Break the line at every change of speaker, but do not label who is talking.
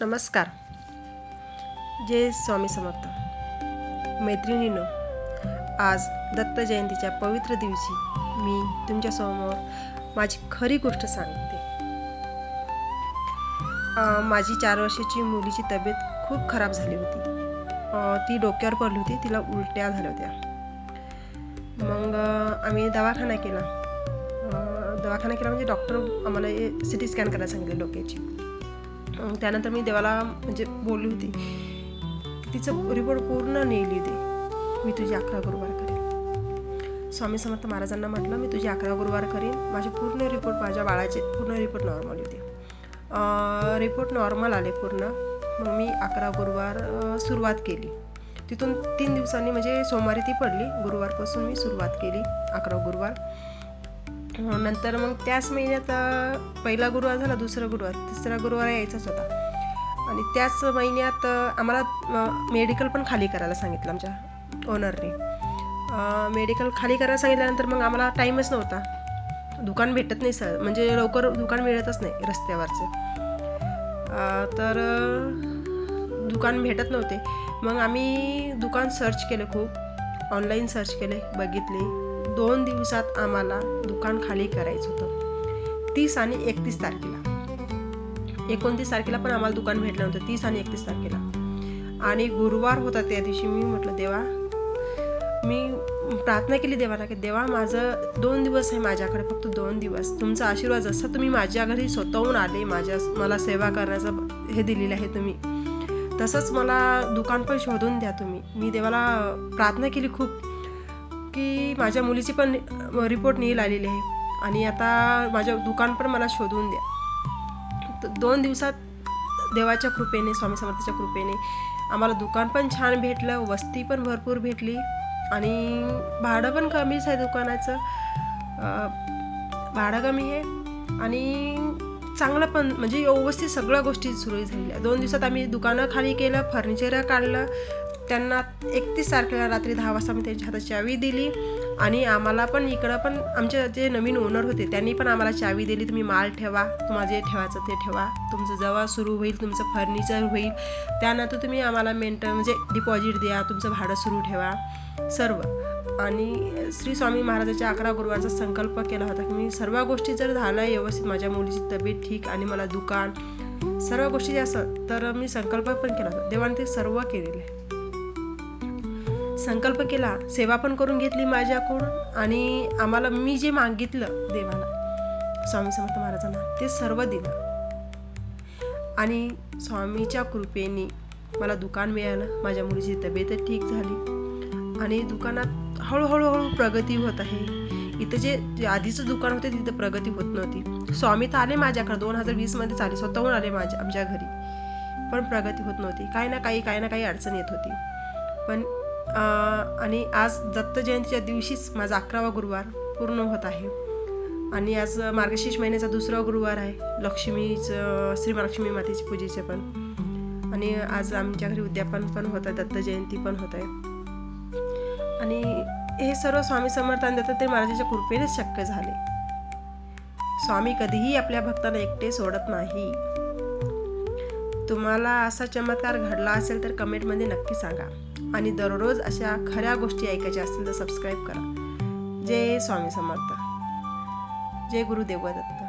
नमस्कार. जय स्वामी समर्थ. मैत्रिणीनो आज दत्त जयंतीच्या पवित्र दिवशी मी तुमच्यासमोर माझी खरी गोष्ट सांगते. माझी चार वर्षाची मुलीची तब्येत खूप खराब झाली होती. ती डोक्यावर पडली होती तिला उलट्या झाल्या होत्या. मग आम्ही दवाखाना केला. दवाखाना केला म्हणजे डॉक्टर आम्हाला सी टी स्कॅन करायला सांगितले डोक्याची. त्यानंतर मी देवाला म्हणजे बोलली होती तिचं रिपोर्ट पूर्ण नेली होती. मी तुझी अकरा गुरुवार करेन. स्वामी समर्थ महाराजांना म्हटलं मी तुझी अकरा गुरुवार करीन. माझे पूर्ण रिपोर्ट माझ्या बाळाचे पूर्ण रिपोर्ट नॉर्मल होते. रिपोर्ट नॉर्मल आले पूर्ण. मग मी अकरा गुरुवार सुरुवात केली. तिथून तीन दिवसांनी म्हणजे सोमवारी ती पडली. गुरुवारपासून मी सुरुवात केली अकरा गुरुवार. हो, नंतर मग त्याच महिन्यात पहिला गुरुवार झाला दुसरा गुरुवार. तिसरा गुरुवार यायचाच होता. आणि त्याच महिन्यात आम्हाला मेडिकल पण खाली करायला सांगितलं आमच्या ओनरने मेडिकल खाली करायला सांगितल्यानंतर मग आम्हाला टाईमच नव्हता. दुकान भेटत नाही सर. म्हणजे लवकर दुकान मिळतच नाही रस्त्यावरचं. तर दुकान भेटत नव्हते. मग आम्ही दुकान सर्च केलं खूप. ऑनलाईन सर्च केले बघितले. दोन दिवसात आम्हाला दुकान खाली करायचं होतं. तीस आणि एकतीस तारखेला. एकोणतीस तारखेला पण आम्हाला दुकान भेटलं नव्हतं. तीस आणि एकतीस तारखेला. आणि गुरुवार होता त्या दिवशी मी म्हटलं देवा मी प्रार्थना केली देवाला की देवा माझं दोन दिवस आहे माझ्याकडे फक्त दोन दिवस. तुमचा आशीर्वाद जसा तुम्ही माझ्या घरी स्वतःहून आले माझ्या मला सेवा करण्याचं हे दिलेलं आहे तुम्ही तसंच मला दुकान पण शोधून द्या तुम्ही. मी देवाला प्रार्थना केली खूप. की माझ्या मुलीची पण रिपोर्ट नील आलेली आहे. आणि आता माझ्या दुकान पण मला शोधून द्या. तर दोन दिवसात देवाच्या कृपेने स्वामी समर्थाच्या कृपेने आम्हाला दुकान पण छान भेटलं वस्ती पण भरपूर भेटली आणि भाडं पण कमीच आहे दुकानाचं. भाडं कमी आहे. आणि चांगलं पण म्हणजे व्यवस्थित सगळ्या गोष्टी सुरू झालेल्या दोन दिवसात आम्ही दुकानं खाली केलं फर्निचर काढलं. त्यांना एकतीस तारखेला रात्री दहा वाजता मी त्यांच्या हातात चावी दिली. आणि आम्हाला पण इकडं पण आमचे जे नवीन ओनर होते त्यांनी पण आम्हाला चावी दिली. तुम्ही माल ठेवा तुम्हाला जे ठेवायचं ते ठेवा. तुमचं जवळ सुरू होईल तुमचं फर्निचर होईल त्यानंतर तुम्ही आम्हाला मेंटेन म्हणजे डिपॉझिट द्या तुमचं भाडं सुरू ठेवा. सर्व. आणि श्री स्वामी महाराजाच्या अकरा गुरुवारचा संकल्प केला होता की मी सर्व गोष्टी जर झाल्या व्यवस्थित माझ्या मुलीची तब्येत ठीक आणि मला दुकान सर्व गोष्टी असं तर मी संकल्प पण केला होता. देवाने ते सर्व केलेले. संकल्प केला सेवा पण करून घेतली माझ्याकडून आणि आम्हाला मी जे मागितलं देवाला स्वामी समर्थ महाराजांना ते सर्व दिलं. आणि स्वामीच्या कृपेने मला दुकान मिळालं माझ्या मुलीची तब्येत ठीक झाली. आणि दुकानात हळूहळूहळू प्रगती होत आहे. इथं जे आधीचं दुकान होते तिथं प्रगती होत नव्हती. स्वामी तर आले माझ्याकडे. दोन हजार वीसमध्येच आले स्वतःहून आले माझ्या आमच्या घरी. पण प्रगती होत नव्हती. काही ना काही काही ना काही अडचण येत होती. पण आणि आज दत्त जयंतीच्या दिवशीच माझा अकरावा गुरुवार पूर्ण होत आहे. आणि आज मार्गशीर्ष महिन्याचा दुसरा गुरुवार आहे. लक्ष्मीचं श्री महालक्ष्मी मातेची पूजेचे पण. आणि आज आमच्या घरी उद्यापन पण होत आहे. दत्त जयंती पण होत आहे. आणि हे सर्व स्वामी समर्थान ते महाराजाच्या कृपेनेच शक्य झाले. स्वामी कधीही आपल्या भक्तांना एकटे सोडत नाही. तुम्हाला असा चमत्कार घडला असेल तर कमेंटमध्ये नक्की सांगा. आणि दररोज अशा खऱ्या गोष्टी ऐकायच्या असतील तर सबस्क्राईब करा. जय स्वामी समर्थ. जय गुरुदेव दत्त.